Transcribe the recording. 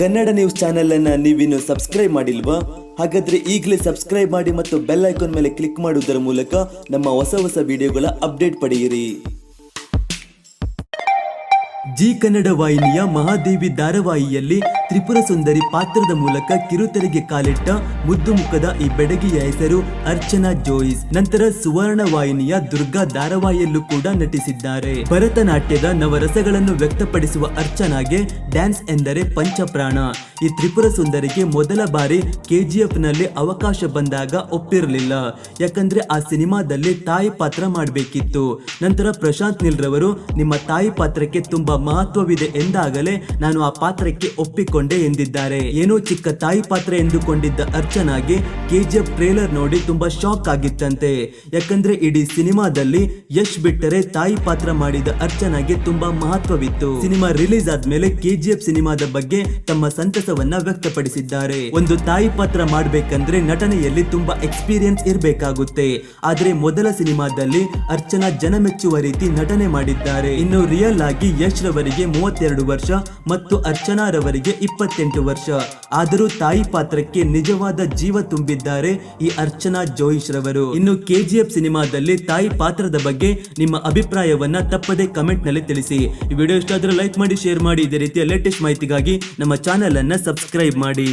Kannada news channel ಅನ್ನ ನೀವಿನ್ನು subscribe ಮಾಡಿಲ್ವಾ? ಹಾಗಾದ್ರೆ ಈಗಲೇ ಸಬ್ಸ್ಕ್ರೈಬ್ ಮಾಡಿ ಮತ್ತು ಬೆಲ್ ಐಕಾನ್ ಮೇಲೆ ಕ್ಲಿಕ್ ಮಾಡುವುದರ ಮೂಲಕ ನಮ್ಮ ಹೊಸ ಹೊಸ ವಿಡಿಯೋಗಳ ಅಪ್ಡೇಟ್ ಪಡೆಯಿರಿ. ಜಿ ಕನ್ನಡ ವಾಹಿನಿಯ ಮಹಾದೇವಿ ಧಾರಾವಾಹಿಯಲ್ಲಿ ತ್ರಿಪುರ ಸುಂದರಿ ಪಾತ್ರದ ಮೂಲಕ ಕಿರುತೆರೆಗೆ ಕಾಲಿಟ್ಟ ಮುದ್ದು ಮುಖದ ಈ ಬೆಡಗಿಯ ಹೆಸರು ಅರ್ಚನಾ ಜೋಯಿಸ್. ನಂತರ ಸುವರ್ಣ ವಾಹಿನಿಯ ದುರ್ಗಾ ಧಾರಾವಾಹಿಯಲ್ಲೂ ಕೂಡ ನಟಿಸಿದ್ದಾರೆ. ಭರತನಾಟ್ಯದ ನವರಸಗಳನ್ನು ವ್ಯಕ್ತಪಡಿಸುವ ಅರ್ಚನಾಗೆ ಡ್ಯಾನ್ಸ್ ಎಂದರೆ ಪಂಚಪ್ರಾಣ. ಈ ತ್ರಿಪುರ ಸುಂದರಿಗೆ ಮೊದಲ ಬಾರಿ ಕೆಜಿಎಫ್ನಲ್ಲಿ ಅವಕಾಶ ಬಂದಾಗ ಒಪ್ಪಿರಲಿಲ್ಲ. ಯಾಕಂದ್ರೆ ಆ ಸಿನಿಮಾದಲ್ಲಿ ತಾಯಿ ಪಾತ್ರ ಮಾಡಬೇಕಿತ್ತು. ನಂತರ ಪ್ರಶಾಂತ್ ನಿಲ್ರವರು, ನಿಮ್ಮ ತಾಯಿ ಪಾತ್ರಕ್ಕೆ ತುಂಬಾ ಮಹತ್ವವಿದೆ ಎಂದಾಗಲೇ ನಾನು ಆ ಪಾತ್ರಕ್ಕೆ ಒಪ್ಪಿಕೊಂಡೆ. ಎಂದಿದ್ದಾರೆ. ಏನೋ ಚಿಕ್ಕ ತಾಯಿ ಪಾತ್ರ ಎಂದುಕೊಂಡಿದ್ದ ಅರ್ಚನಾಗೆ ಕೆಜಿಎಫ್ ಟ್ರೇಲರ್ ನೋಡಿ ತುಂಬಾ ಶಾಕ್ ಆಗಿತ್ತಂತೆ. ಯಾಕಂದ್ರೆ ಇಡೀ ಸಿನಿಮಾದಲ್ಲಿ ಯಶ್ ಬಿಟ್ಟರೆ ತಾಯಿ ಪಾತ್ರ ಮಾಡಿದ ಅರ್ಚನಾಗೆ ತುಂಬಾ ಮಹತ್ವವಿತ್ತು. ಸಿನಿಮಾ ರಿಲೀಸ್ ಆದ್ಮೇಲೆ ಕೆಜಿಎಫ್ ಸಿನಿಮಾದ ಬಗ್ಗೆ ತಮ್ಮ ಸಂತಸವನ್ನ ವ್ಯಕ್ತಪಡಿಸಿದ್ದಾರೆ. ಒಂದು ತಾಯಿ ಪಾತ್ರ ಮಾಡ್ಬೇಕಂದ್ರೆ ನಟನೆಯಲ್ಲಿ ತುಂಬಾ ಎಕ್ಸ್ಪೀರಿಯನ್ಸ್ ಇರಬೇಕಾಗುತ್ತೆ. ಆದ್ರೆ ಮೊದಲ ಸಿನಿಮಾದಲ್ಲಿ ಅರ್ಚನಾ ಜನ ಮೆಚ್ಚುವ ರೀತಿ ನಟನೆ ಮಾಡಿದ್ದಾರೆ. ಇನ್ನು ರಿಯಲ್ ಆಗಿ ಯಶ್ ರವರಿಗೆ ಮೂವತ್ತೆರಡು ವರ್ಷ ಮತ್ತು ಅರ್ಚನಾ ರವರಿಗೆ ಇಪ್ಪತ್ತೆಂಟು ವರ್ಷ. ಆದರೂ ತಾಯಿ ಪಾತ್ರಕ್ಕೆ ನಿಜವಾದ ಜೀವ ತುಂಬಿದ್ದಾರೆ ಈ ಅರ್ಚನಾ ಜೋಯಿಶ್ ರವರು. ಇನ್ನು ಕೆಜಿಎಫ್ ಸಿನಿಮಾದಲ್ಲಿ ತಾಯಿ ಪಾತ್ರದ ಬಗ್ಗೆ ನಿಮ್ಮ ಅಭಿಪ್ರಾಯವನ್ನ ತಪ್ಪದೆ ಕಮೆಂಟ್ನಲ್ಲಿ ತಿಳಿಸಿ. ಈ ವಿಡಿಯೋ ಇಷ್ಟ ಆದ್ರೆ ಲೈಕ್ ಮಾಡಿ, ಶೇರ್ ಮಾಡಿ. ಇದೇ ರೀತಿಯ ಲೇಟೆಸ್ಟ್ ಮಾಹಿತಿಗಾಗಿ ನಮ್ಮ ಚಾನೆಲ್ ಅನ್ನ ಸಬ್ಸ್ಕ್ರೈಬ್ ಮಾಡಿ.